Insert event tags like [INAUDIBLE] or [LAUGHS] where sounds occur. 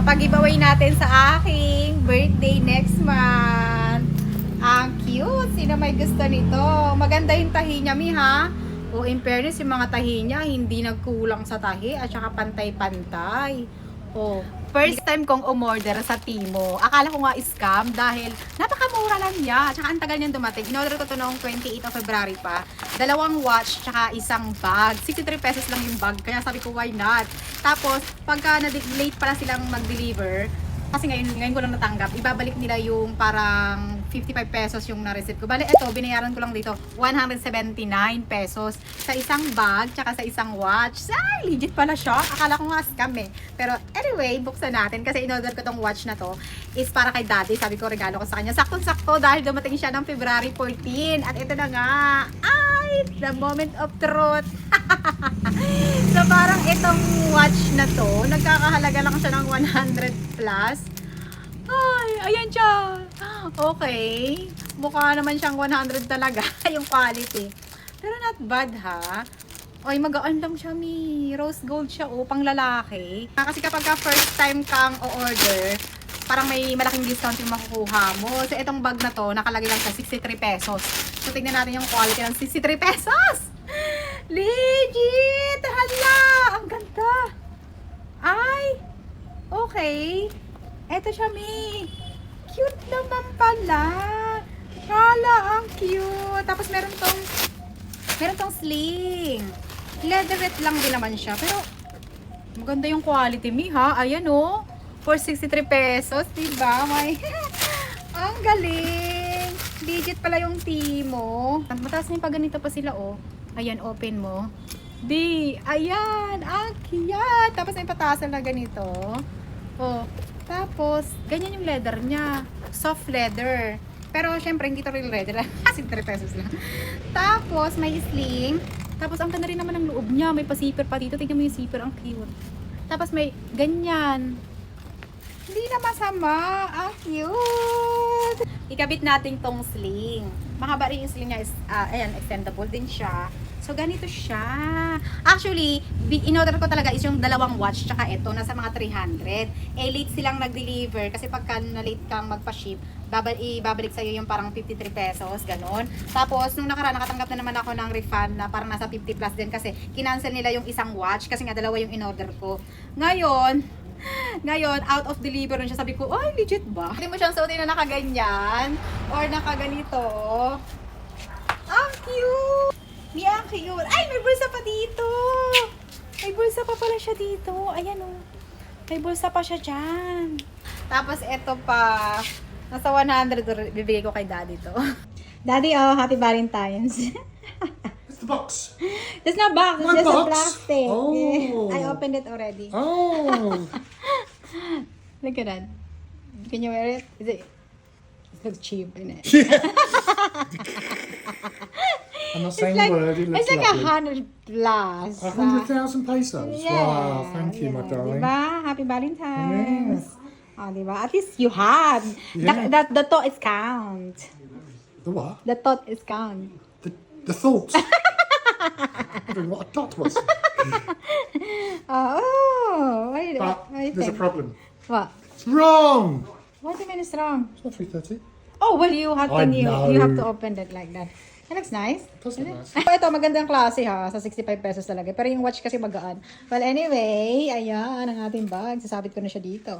Papag-giveaway natin sa aking birthday next month. Ang cute. Sino may gusto nito? Maganda yung tahi niya, Mi, ha? O, in fairness, yung mga tahi niya, hindi nagkulang sa tahi at saka pantay-pantay. O, first time kong umorder sa Timo. Akala ko nga scam dahil napakamura lang niya. At saka ang tagal niyang dumating. In-order ko to noong 28 of February pa. Dalawang watch, tsaka isang bag. 63 pesos lang yung bag. Kaya sabi ko, why not? Tapos, pagka na-late pala silang mag-deliver, kasi ngayon, ngayon ko lang natanggap, ibabalik nila yung parang 55 pesos yung na-receive ko. Bale, ito, binayaran ko lang dito, 179 pesos sa isang bag, tsaka sa isang watch. Ay, legit pala siya. Akala ko nga scam eh. Pero anyway, buksan natin kasi in-order ko tong watch na to is para kay daddy. Sabi ko, regalo ko sa kanya. Saktong-sakto dahil dumating siya ng February 14. At ito na nga, ay, the moment of truth. [LAUGHS] so parang itong watch na to, nagkakahalaga lang siya ng 100 plus. Ay, ayan siya. Okay. Mukha naman siyang 100 talaga [LAUGHS] yung quality. Pero not bad ha. Ay, magaan lang siya, mi. Rose gold siya, oh, pang lalaki. Ah, Kasi kapag ka first time kang o-order, parang may malaking discount yung makukuha mo. So, itong bag na to, nakalagay lang sa 63 pesos. So, tignan natin yung quality ng 63 pesos! [LAUGHS] Legit! Hala! Ang ganda! Ay! Okay. Eto siya, Mi. Cute naman pala. Hala, ang cute. Tapos meron tong, meron tong sling. Leatherette lang din naman siya. Pero, maganda yung quality, Mi, ha? Ayan, oh. For 63 pesos, diba? May, [LAUGHS] ang galing. Legit pala yung Timo. Mataas na yung pag ganito pa sila, oh. Ayan, open mo. Di, ayan, ang cute. Tapos may patasan na ganito. Oh, tapos, ganyan yung leather niya. Soft leather. Pero, syempre, hindi to real leather. [LAUGHS] Kasi 3 pesos lang. Tapos, may sling. Tapos, ang ganda rin naman ng loob niya. May pa-zipper pa dito. Tingnan mo yung zipper. Ang cute. Tapos, may ganyan. Hindi na masama. Ang cute. Ikabit natin tong sling. Mahaba rin yung sling niya. Is, ah, ayan, extendable din siya. So, ganito siya. Actually, in-order ko talaga is yung dalawang watch tsaka ito, nasa mga 300. Eh, late silang nag-deliver kasi pagka na-late kang magpa-ship, babal ibabalik sa'yo yung parang 53 pesos, ganun. Tapos, nung nakaraan, nakatanggap na naman ako ng refund na parang nasa 50 plus din kasi kinancel nila yung isang watch kasi nga dalawa yung in-order ko. Ngayon, [LAUGHS] ngayon, out of deliver siya. Sabi ko, ay, legit ba? Hindi mo siyang suotin na nakaganyan or nakaganito. Ang cute! Di ang cute. Ay, may bulsa pa dito! May bulsa pa pala siya dito. Ayan o. May bulsa pa siya dyan. Tapos, eto pa. Nasa 100 to, bibigay ko kay daddy to. [LAUGHS] daddy, oh, happy Valentine's. [LAUGHS] It's the box. It's not box, it's Not just a box? plastic. Oh. I opened it already. Oh. Look at that. Can you wear it? Is it? It looks cheap, isn't it? [LAUGHS] I'm not It's saying like, a word. It looks it's like a hundred plus. A hundred thousand pesos. Yeah, wow, thank you, my yeah. darling. Diba? Happy Valentine's. Yes. Ah, oh, diba? At least you have. Yeah. The, the, the thought is count. The what? The thought is count. The, the thoughts. Wondering what a dot was. [LAUGHS] Oh, what do you, But what do you there's a problem. What? It's wrong. What do you mean it's wrong? It's not three thirty. Oh, well, you have to, I you, know. you have to open it like that. It looks nice. Does look nice. Oh, ito, magandang klase ha. Sa 65 pesos talaga. Pero yung watch kasi magaan. Well, anyway, ayan ang ating bag. Sasabit ko na siya dito.